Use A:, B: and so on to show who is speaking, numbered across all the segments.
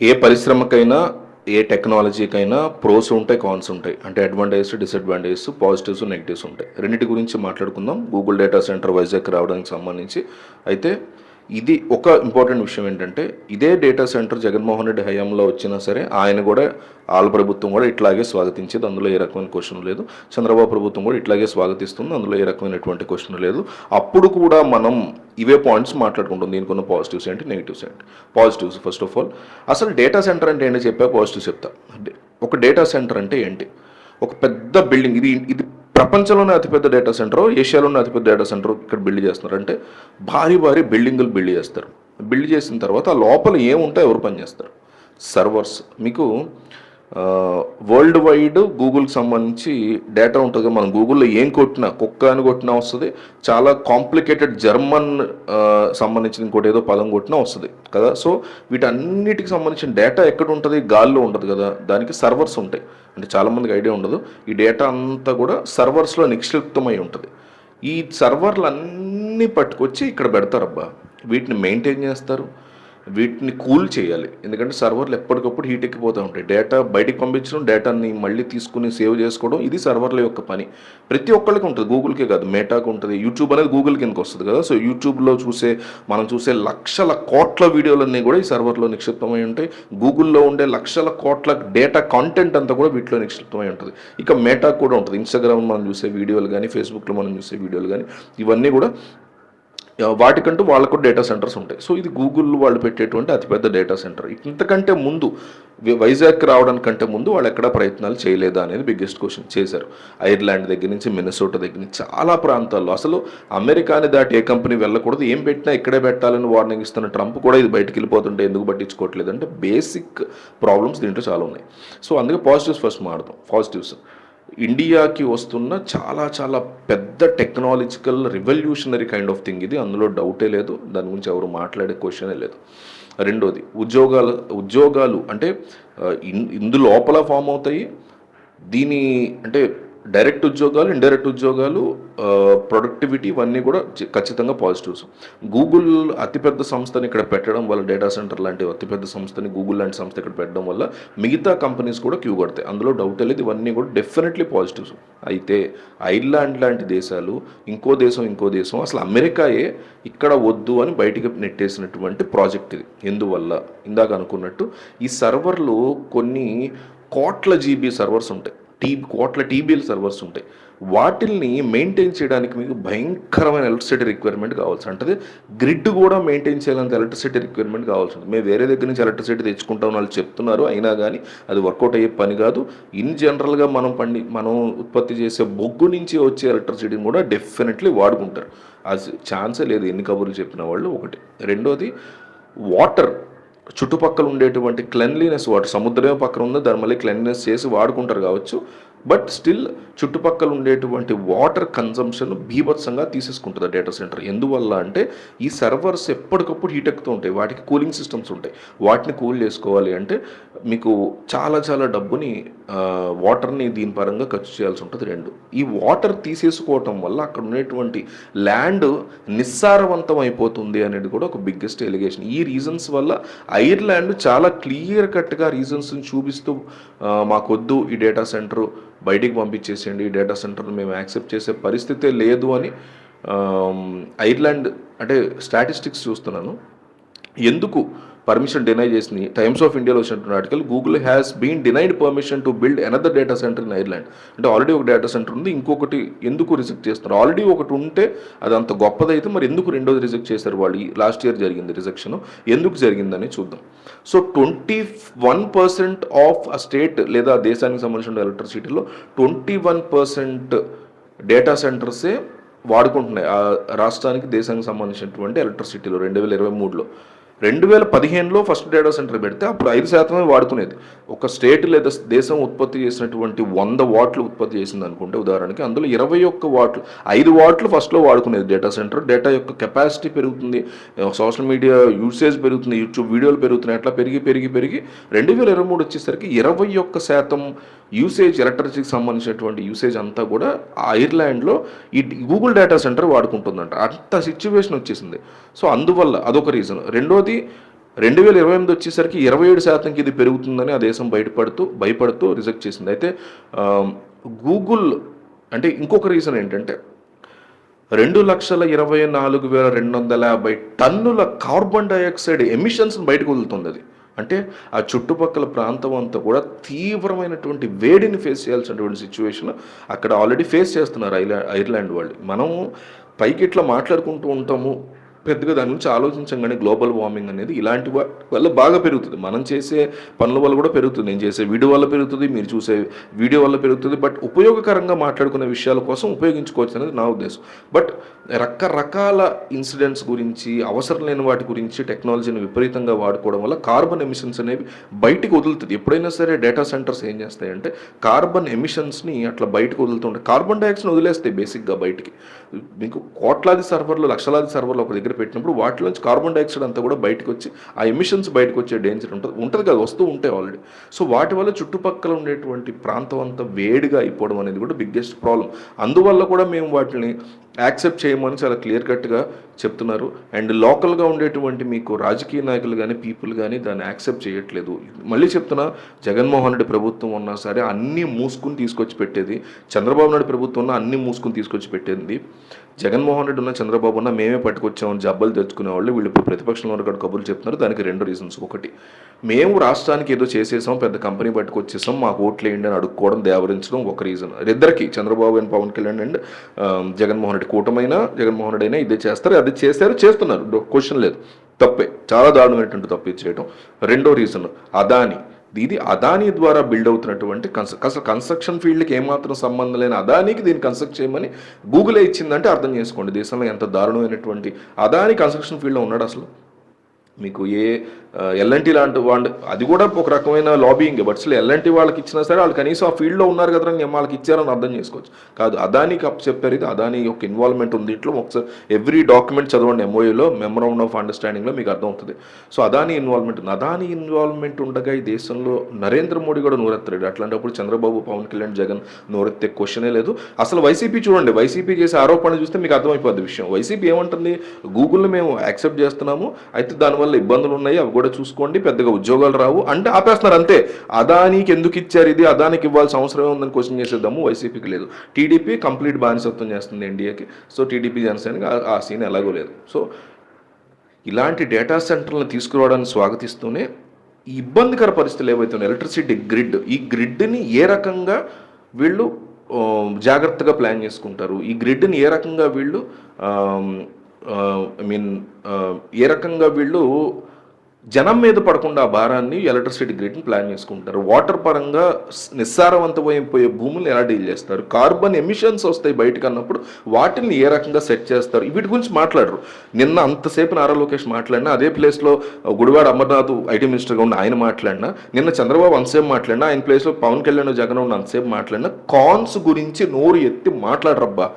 A: ఏ పరిశ్రమకైనా ఏ టెక్నాలజీకైనా pros ఉంటాయి cons ఉంటాయి. అంటే అడ్వాంటేజెస్ డిసడ్వాంటేజెస్ పాజిటివ్స్ నెగిటివ్స్ ఉంటాయి. రెండింటి గురించి మాట్లాడుకుందాం. గూగుల్ డేటా సెంటర్ వైజాగ్ రావడానికి సంబంధించి. అయితే ఇది ఒక ఇంపార్టెంట్ విషయం ఏంటంటే ఇదే డేటా సెంటర్ జగన్మోహన్ రెడ్డి హయాంలో వచ్చినా సరే ఆయన కూడా ఆల్ ప్రభుత్వం కూడా ఇట్లాగే స్వాగతించేది. అందులో ఏ రకమైన క్వశ్చన్ లేదు. చంద్రబాబు ప్రభుత్వం కూడా ఇట్లాగే స్వాగతిస్తుంది. అందులో ఏ రకమైనటువంటి క్వశ్చన్ లేదు. అప్పుడు కూడా మనం ఇవే పాయింట్స్ మాట్లాడుకుంటాం. దీనికి ఉన్న పాజిటివ్స్ ఏంటి? నెగిటివ్స్ ఏంటి? పాజిటివ్స్ ఫస్ట్ ఆఫ్ ఆల్ అసలు డేటా సెంటర్ అంటే ఏంటో చెప్పా? పాజిటివ్స్ చెప్తా. ఒక డేటా సెంటర్ అంటే ఏంటి? ఒక పెద్ద బిల్డింగ్ ఇది ఇది ప్రపంచంలోనే అతిపెద్ద డేటా సెంటర్ ఏషియాలోనే అతిపెద్ద డేటా సెంటర్ ఇక్కడ బిల్డ్ చేస్తున్నారు. అంటే భారీ భారీ బిల్డింగులు బిల్డ్ చేస్తారు. బిల్డ్ చేసిన తర్వాత లోపల ఏముంటాయో ఎవరు పనిచేస్తారు? సర్వర్స్ మీకు వరల్డ్ వైడ్ గూగుల్కి సంబంధించి డేటా ఉంటుంది మనం గూగుల్లో ఏం కొట్టినా కుక్క అని కొట్టినా వస్తుంది. చాలా కాంప్లికేటెడ్ జర్మన్ సంబంధించిన ఇంకోటి ఏదో పదం కొట్టినా వస్తుంది కదా. సో వీటన్నిటికి సంబంధించిన డేటా ఎక్కడ ఉంటుంది? గాల్లో ఉంటుంది కదా. దానికి సర్వర్స్ ఉంటాయి. అంటే చాలామందికి ఐడియా ఉండదు. ఈ డేటా అంతా కూడా సర్వర్స్లో నిక్షిప్తమై ఉంటుంది. ఈ సర్వర్లు అన్నీ పట్టుకొచ్చి ఇక్కడ పెడతారబ్బా. వీటిని మెయింటైన్ చేస్తారు. వీటిని కూల్ చేయాలి. ఎందుకంటే సర్వర్లు ఎప్పటికప్పుడు హీట్ ఎక్కిపోతూ ఉంటాయి. డేటా బయటికి పంపించడం డేటాని మళ్ళీ తీసుకుని సేవ్ చేసుకోవడం ఇది సర్వర్ల యొక్క పని. ప్రతి ఒక్కరికి ఉంటుంది. గూగుల్కే కాదు మేటాకు ఉంటుంది. యూట్యూబ్ అనేది గూగుల్ కిందకి వస్తుంది కదా. సో యూట్యూబ్లో చూసే మనం చూసే లక్షల కోట్ల వీడియోలన్నీ కూడా ఈ సర్వర్లో నిక్షిప్తమై ఉంటాయి. గూగుల్లో ఉండే లక్షల కోట్ల డేటా కాంటెంట్ అంతా కూడా వీటిలో నిక్షిప్తమై ఉంటుంది. ఇక మేటా కూడా ఉంటుంది. ఇన్స్టాగ్రామ్ మనం చూసే వీడియోలు కానీ ఫేస్బుక్లో మనం చూసే వీడియోలు కానీ ఇవన్నీ కూడా వాటికంటూ వాళ్ళకు డేటా సెంటర్స్ ఉంటాయి. సో ఇది గూగుల్ వాళ్ళు పెట్టేటువంటి అతిపెద్ద డేటా సెంటర్ ఇంతకంటే ముందు వి- వైజాగ్ రావడానికంటే ముందు వాళ్ళు ఎక్కడ ప్రయత్నాలు చేయలేదా అనేది బిగ్గెస్ట్ క్వశ్చన్ చేశారు. ఐర్లాండ్ దగ్గర నుంచి మినసోట దగ్గర నుంచి చాలా ప్రాంతాల్లో. అసలు అమెరికాని దాటి ఏ కంపెనీ వెళ్ళకూడదు ఏం పెట్టినా ఇక్కడే పెట్టాలని వార్నింగ్ ఇస్తున్న ట్రంప్ కూడా ఇది బయటికి వెళ్ళిపోతుంటే ఎందుకు పట్టించుకోవట్లేదు అంటే బేసిక్ ప్రాబ్లమ్స్ దీంట్లో చాలా ఉన్నాయి. సో అందుకే పాజిటివ్స్ ఫస్ట్ మాడదాం పాజిటివ్స్ ఇండియాకి వస్తున్న చాలా చాలా పెద్ద technological revolutionary kind of thing ఇది. అందులో డౌటే లేదు. దాని గురించి ఎవరు మాట్లాడే క్వశ్చనే లేదు. రెండోది ఉద్యోగాలు ఉద్యోగాలు అంటే ఇన్- ఇందు లోపల ఫామ్ అవుతాయి. దీని అంటే డైరెక్ట్ ఉద్యోగాలు ఇండైరెక్ట్ ఉద్యోగాలు ప్రొడక్టివిటీ ఇవన్నీ కూడా ఖచ్చితంగా పాజిటివ్స్. గూగుల్ అతిపెద్ద సంస్థని ఇక్కడ పెట్టడం వల్ల డేటా సెంటర్ లాంటి అతిపెద్ద సంస్థని గూగుల్ లాంటి సంస్థ ఇక్కడ పెట్టడం వల్ల మిగతా కంపెనీస్ కూడా క్యూ కొడతాయి. అందులో డౌట్ లేదు ఇవన్నీ కూడా డెఫినెట్లీ పాజిటివ్స్. అయితే ఐర్లాండ్ లాంటి దేశాలు ఇంకో దేశం ఇంకో దేశం అసలు అమెరికాయే ఇక్కడ వద్దు అని బయటికి నెట్టేసినటువంటి ప్రాజెక్ట్ ఇది. ఎందువల్ల? ఇందాక అనుకున్నట్టు ఈ సర్వర్లు కొన్ని కోట్ల జీబీ సర్వర్స్ ఉంటాయి. టీ కోట్ల టీబీఎల్ సర్వర్స్ ఉంటాయి. వాటిల్ని మెయింటైన్ చేయడానికి మీకు భయంకరమైన ఎలక్ట్రిసిటీ రిక్వైర్మెంట్ కావాల్సి ఉంటుంది. గ్రిడ్ కూడా మెయింటైన్ చేయాలంత ఎలక్ట్రిసిటీ రిక్వైర్మెంట్ కావాల్సి ఉంటుంది. మేము వేరే దగ్గర నుంచి ఎలక్ట్రిసిటీ తెచ్చుకుంటాం వాళ్ళు చెప్తున్నారు. అయినా కానీ అది వర్కౌట్ అయ్యే పని కాదు. ఇన్ జనరల్గా మనం పండి మనం ఉత్పత్తి చేసే బొగ్గు నుంచి వచ్చే ఎలక్ట్రిసిటీని కూడా డెఫినెట్లీ వాడుకుంటారు. అది ఛాన్సే లేదు. ఎన్ని కబుర్లు చెప్పిన వాళ్ళు ఒకటి. రెండోది వాటర్. చుట్టుపక్కల ఉండేటువంటి క్లెన్లీనెస్ వాటి సముద్రమే పక్కన ఉందో దాని మళ్ళీ క్లెన్లీనెస్ చేసి వాడుకుంటారు కావచ్చు. బట్ స్టిల్ చుట్టుపక్కల ఉండేటువంటి వాటర్ కన్జంప్షన్ బీభత్సంగా తీసేసుకుంటుంది డేటా సెంటర్ ఎందువల్ల అంటే ఈ సర్వర్స్ ఎప్పటికప్పుడు హీట్ ఎక్కుతూ ఉంటాయి. వాటికి కూలింగ్ సిస్టమ్స్ ఉంటాయి. వాటిని కూల్ చేసుకోవాలి అంటే మీకు చాలా చాలా డబ్బుని వాటర్ని దీని పరంగా ఖర్చు చేయాల్సి ఉంటుంది రెండు. ఈ వాటర్ తీసేసుకోవటం వల్ల అక్కడ ఉండేటువంటి ల్యాండ్ నిస్సారవంతం అయిపోతుంది అనేది కూడా ఒక బిగ్గెస్ట్ ఎలిగేషన్ ఈ రీజన్స్ వల్ల ఐర్లాండ్ చాలా క్లియర్ కట్గా రీజన్స్ని చూపిస్తూ మాకొద్దు ఈ డేటా సెంటర్ బయటికి పంపించేసేయండి డేటా సెంటర్ మేము యాక్సెప్ట్ చేసే పరిస్థితే లేదు అని ఐర్లాండ్ అంటే స్టాటిస్టిక్స్ చూస్తున్నాను. ఎందుకు? పర్మిషన్ డినై చేసింది. టైమ్స్ ఆఫ్ ఇండియాలో వచ్చినటువంటి article Google has been denied permission to build another data center in Ireland అంటే ఆల్రెడీ ఒక డేటా సెంటర్ ఉంది ఇంకొకటి ఎందుకు రిజెక్ట్ చేస్తున్నారు? ఆల్రెడీ ఒకటి ఉంటే అది అంత గొప్పదైతే మరి ఎందుకు రెండోది రిజెక్ట్ చేశారు వాళ్ళు? లాస్ట్ ఇయర్ జరిగింది రిజెక్షన్ ఎందుకు జరిగిందని చూద్దాం. So twenty one percent of ఆ స్టేట్ లేదా దేశానికి సంబంధించిన ఎలక్ట్రిసిటీలో ట్వంటీ వన్ పర్సెంట్ డేటా సెంటర్సే వాడుకుంటున్నాయి. ఆ రాష్ట్రానికి దేశానికి సంబంధించినటువంటి ఎలక్ట్రిసిటీలో రెండు వేల ఇరవై మూడులో. రెండు వేల పదిహేనులో ఫస్ట్ డేటా సెంటర్ పెడితే అప్పుడు ఐదు శాతమే వాడుకునేది. ఒక స్టేట్ లేదా దేశం ఉత్పత్తి చేసినటువంటి వంద వాట్లు ఉత్పత్తి చేసింది అనుకుంటే ఉదాహరణకి అందులో ఇరవై ఒక్క వాట్లు ఐదు వాట్లు ఫస్ట్లో వాడుకునేది డేటా సెంటర్ డేటా యొక్క కెపాసిటీ పెరుగుతుంది. సోషల్ మీడియా యూసేజ్ పెరుగుతుంది. యూట్యూబ్ వీడియోలు పెరుగుతున్నాయి. అట్లా పెరిగి పెరిగి పెరిగి రెండు వేల ఇరవై మూడు వచ్చేసరికి ఇరవై ఒక్క శాతం యూసేజ్ ఎలక్ట్రిసిటీకి సంబంధించినటువంటి యూసేజ్ అంతా కూడా ఐర్లాండ్లో ఈ గూగుల్ డేటా సెంటర్ వాడుకుంటుందంట. అంత సిచ్యువేషన్ వచ్చేసింది. సో అందువల్ల అదొక రీజన్ రెండోది రెండు వేల ఇరవై ఎనిమిది వచ్చేసరికి ఇరవై ఏడు శాతంకి ఇది పెరుగుతుందని ఆ దేశం బయటపడుతూ భయపడుతూ రిజెక్ట్ చేసింది. అయితే గూగుల్ అంటే ఇంకొక రీజన్ ఏంటంటే రెండు లక్షల ఇరవై నాలుగు వేల రెండు వందల యాభై టన్నుల కార్బన్ డైఆక్సైడ్ ఎమిషన్స్ బయటకు వదులుతుంది అది. అంటే ఆ చుట్టుపక్కల ప్రాంతం అంతా కూడా తీవ్రమైనటువంటి వేడిని ఫేస్ చేయాల్సినటువంటి సిచ్యువేషన్ అక్కడ ఆల్రెడీ ఫేస్ చేస్తున్నారు ఐలా ఐర్లాండ్ వాళ్ళు. మనం పైకి ఇట్లా మాట్లాడుకుంటూ ఉంటాము పెద్దగా దాని గురించి ఆలోచించగానే గ్లోబల్ వార్మింగ్ అనేది ఇలాంటి వల్ల బాగా పెరుగుతుంది. మనం చేసే పనుల వల్ల కూడా పెరుగుతుంది. నేను చేసే వీడియో వల్ల పెరుగుతుంది మీరు చూసే వీడియో వల్ల పెరుగుతుంది బట్ ఉపయోగకరంగా మాట్లాడుకునే విషయాల కోసం ఉపయోగించుకోవచ్చు అనేది నా ఉద్దేశం. బట్ రకరకాల ఇన్సిడెంట్స్ గురించి అవసరం లేని వాటి గురించి టెక్నాలజీని విపరీతంగా వాడుకోవడం వల్ల కార్బన్ ఎమిషన్స్ అనేవి బయటికి వదులుతుంది ఎప్పుడైనా సరే డేటా సెంటర్స్ ఏం చేస్తాయంటే కార్బన్ ఎమిషన్స్ని అట్లా బయటకు వదులుతుంటాయి. కార్బన్ డైఆక్సైడ్ వదిలేస్తాయి బేసిక్గా బయటికి. మీకు కోట్లాది సర్వర్లు లక్షలాది సర్వర్లు ఒక దగ్గర పెట్టినప్పుడు వాటిలోంచి కార్బన్ డైఆక్సైడ్ అంతా కూడా బయటకు వచ్చి ఆ ఎమిషన్స్ బయటకు వచ్చే డేంజర్ ఉంటుంది. ఉంటుంది కదా వస్తూ ఉంటాయి ఆల్రెడీ సో వాటి వల్ల చుట్టుపక్కల ఉండేటువంటి ప్రాంతం అంతా వేడిగా అయిపోవడం అనేది కూడా బిగ్గెస్ట్ ప్రాబ్లం అందువల్ల కూడా మేము వాటిని యాక్సెప్ట్ చేయమని చాలా క్లియర్ కట్గా చెప్తున్నారు. అండ్ లోకల్గా ఉండేటువంటి మీకు రాజకీయ నాయకులు కానీ పీపుల్ కానీ దాన్ని యాక్సెప్ట్ చేయట్లేదు. మళ్ళీ చెప్తున్నా జగన్మోహన్ రెడ్డి ప్రభుత్వం ఉన్నా సరే అన్నీ మూసుకుని తీసుకొచ్చి పెట్టేది. చంద్రబాబు నాయుడు ప్రభుత్వం ఉన్నా అన్నీ మూసుకుని తీసుకొచ్చి పెట్టేది. జగన్మోహన్ రెడ్డి ఉన్న చంద్రబాబు ఉన్న మేమే పట్టుకొచ్చాము జబ్బలు తెచ్చుకునే వాళ్ళు వీళ్ళు ఇప్పుడు ప్రతిపక్షంలో ఉన్న కబుర్లు చెప్తున్నారు. దానికి రెండు రీజన్స్ ఒకటి మేము రాష్ట్రానికి ఏదో చేసేసాం పెద్ద కంపెనీ పట్టుకొచ్చేసాం మాకు ఓట్లు వేయండి అని అడుక్కోవడం దేవరించడం ఒక రీజన్ ఇద్దరికి చంద్రబాబు అండ్ పవన్ కళ్యాణ్ అండ్ జగన్మోహన్ రెడ్డి కూటమైనా జగన్మోహన్ రెడ్డి అయినా ఇదే చేస్తారు. అది చేశారు చేస్తున్నారు. క్వశ్చన్ లేదు. తప్పే. చాలా దారుణమైనటువంటి తప్పు చేయడం రెండో రీజన్ అదాని. ఇది అదాని ద్వారా బిల్డ్ అవుతున్నటువంటి కన్స్ అసలు కన్స్ట్రక్షన్ ఫీల్డ్కి ఏమాత్రం సంబంధం లేని అదానికి దీన్ని కన్స్ట్రక్ట్ చేయమని గూగులే ఇచ్చిందంటే అర్థం చేసుకోండి. దేశంలో ఎంత దారుణమైనటువంటి అదాని కన్స్ట్రక్షన్ ఫీల్డ్లో ఉన్నాడు అసలు? మీకు ఏ ఎల్ఎన్టీ లాంటి వాళ్ళు అది కూడా ఒక రకమైన లాబింగ్ బట్ అసలు ఎల్ఎన్టీ వాళ్ళకి ఇచ్చినా సరే వాళ్ళు కనీసం ఆ ఫీల్డ్లో ఉన్నారు కదా అని వాళ్ళకి ఇచ్చారని అర్థం చేసుకోవచ్చు. కాదు అదానికి అప్ చెప్పారు ఇది అదాని యొక్క ఇన్వాల్వ్మెంట్ ఉంది. ఇంట్లో ఒకసారి ఎవ్రీ డాక్యుమెంట్ చదవండి ఎంఓఏలో మెమరౌండ్ ఆఫ్ అండర్స్టాండింగ్లో మీకు అర్థం అవుతుంది సో అదాని ఇన్వాల్వ్మెంట్ ఉంది. అదాని ఇన్వాల్వ్మెంట్ ఉండగా ఈ దేశంలో నరేంద్ర మోడీ కూడా నూరెత్తాడు అట్లాంటప్పుడు చంద్రబాబు పవన్ కళ్యాణ్ జగన్ నూరెత్తే క్వశ్చనే లేదు. అసలు వైసీపీ చూడండి వైసీపీ చేసే ఆరోపణలు చూస్తే మీకు అర్థమైపోద్ది విషయం. వైసీపీ ఏమంటుంది? గూగుల్ని మేము యాక్సెప్ట్ చేస్తున్నాము. అయితే దానివల్ల ఇబ్బందులు ఉన్నాయి అవి కూడా చూసుకోండి పెద్దగా ఉద్యోగాలు రావు. అంటే ఆపేస్తున్నారు అంతే. అదానికి ఎందుకు ఇచ్చారు ఇది? అదానికి ఇవ్వాల్సిన అవసరం ఉందని క్వశ్చన్ చేసేద్దాము వైసీపీకి లేదు. టీడీపీ కంప్లీట్ బానిసత్వం చేస్తుంది ఎన్డీఏకి. సో టీడీపీ జనసేనకి ఆ- సీన్ ఎలాగో లేదు. సో ఇలాంటి డేటా సెంటర్లను తీసుకురావడానికి స్వాగతిస్తూనే ఈ ఇబ్బందికర పరిస్థితులు ఏవైతే ఉన్నాయి ఎలక్ట్రిసిటీ గ్రిడ్ ఈ గ్రిడ్ని ఏ రకంగా వీళ్ళు జాగ్రత్తగా ప్లాన్ చేసుకుంటారు? ఈ గ్రిడ్ని ఏ రకంగా వీళ్ళు ఐ మీన్ ఏ రకంగా వీళ్ళు జనం మీద పడకుండా ఆ భారాన్ని ఎలక్ట్రిసిటీ గ్రిడ్ని ప్లాన్ చేసుకుంటారు వాటర్ పరంగా నిస్సారవంతమైపోయే భూములు ఎలా డీల్ చేస్తారు? కార్బన్ ఎమిషన్స్ వస్తాయి బయటకు అన్నప్పుడు వాటిని ఏ రకంగా సెట్ చేస్తారు? వీటి గురించి మాట్లాడరు. నిన్న అంతసేపు నారా లోకేష్ మాట్లాడినా అదే ప్లేస్లో గుడివాడ అమర్నాథ్ ఐటీ మినిస్టర్గా ఉన్న ఆయన మాట్లాడినా నిన్న చంద్రబాబు అంతసేపు మాట్లాడినా ఆయన ప్లేస్లో పవన్ కళ్యాణ్ జగన్ ఉన్న అంతసేపు మాట్లాడినా కాన్స్ గురించి నోరు ఎత్తి మాట్లాడరబ్బా.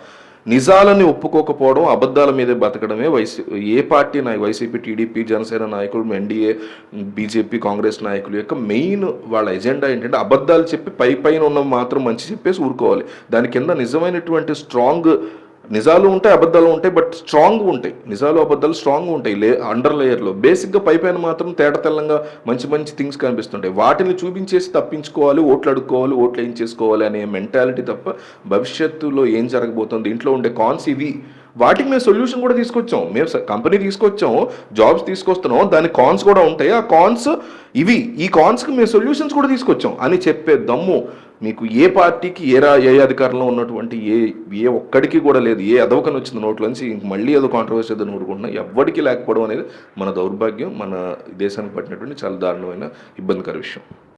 A: నిజాలని ఒప్పుకోకపోవడం అబద్ధాల మీదే బతకడమే వైసీ ఏ పార్టీ నాయకు వైసీపీ టీడీపీ జనసేన నాయకులు ఎన్డీఏ బీజేపీ కాంగ్రెస్ నాయకులు యొక్క మెయిన్ వాళ్ళ ఎజెండా ఏంటంటే అబద్ధాలు చెప్పి పై పైన ఉన్న మాత్రం మంచి చెప్పేసి ఊరుకోవాలి. దాని కింద నిజమైనటువంటి స్ట్రాంగ్ నిజాలు ఉంటాయి అబద్ధాలు ఉంటాయి బట్ స్ట్రాంగ్ ఉంటాయి. నిజాలు అబద్ధాలు స్ట్రాంగ్ ఉంటాయి. లే అండర్ లేయర్లో. బేసిక్గా పైపైన మాత్రం తేట తెల్లంగా మంచి మంచి థింగ్స్ కనిపిస్తుంటాయి. వాటిని చూపించేసి తప్పించుకోవాలి ఓట్లు అడుక్కోవాలి ఓట్లు ఏం చేసుకోవాలి అనే మెంటాలిటీ తప్ప భవిష్యత్తులో ఏం జరగబోతుంది? ఇంట్లో ఉండే కాన్స్ ఇవి. వాటికి మేము సొల్యూషన్ కూడా తీసుకొచ్చాం. మేము కంపెనీ తీసుకొచ్చాం జాబ్స్ తీసుకొస్తున్నాం దాని కాన్స్ కూడా ఉంటాయి. ఆ కాన్స్ ఇవి. ఈ కాన్స్కి మేము సొల్యూషన్స్ కూడా తీసుకొచ్చాం. అని చెప్పే దమ్ము. మీకు ఏ పార్టీకి ఏ రా ఏ అధికారంలో ఉన్నటువంటి ఏ ఏ ఒక్కడికి కూడా లేదు. ఏ అదవకని వచ్చింది నోట్లోంచి ఇంక మళ్ళీ ఏదో కాంట్రవర్సీ ఏదో నూడుకుంటున్నా ఎవ్వడికి లేకపోవడం అనేది మన దౌర్భాగ్యం మన దేశానికి పట్టినటువంటి చాలా దారుణమైన ఇబ్బందికర విషయం.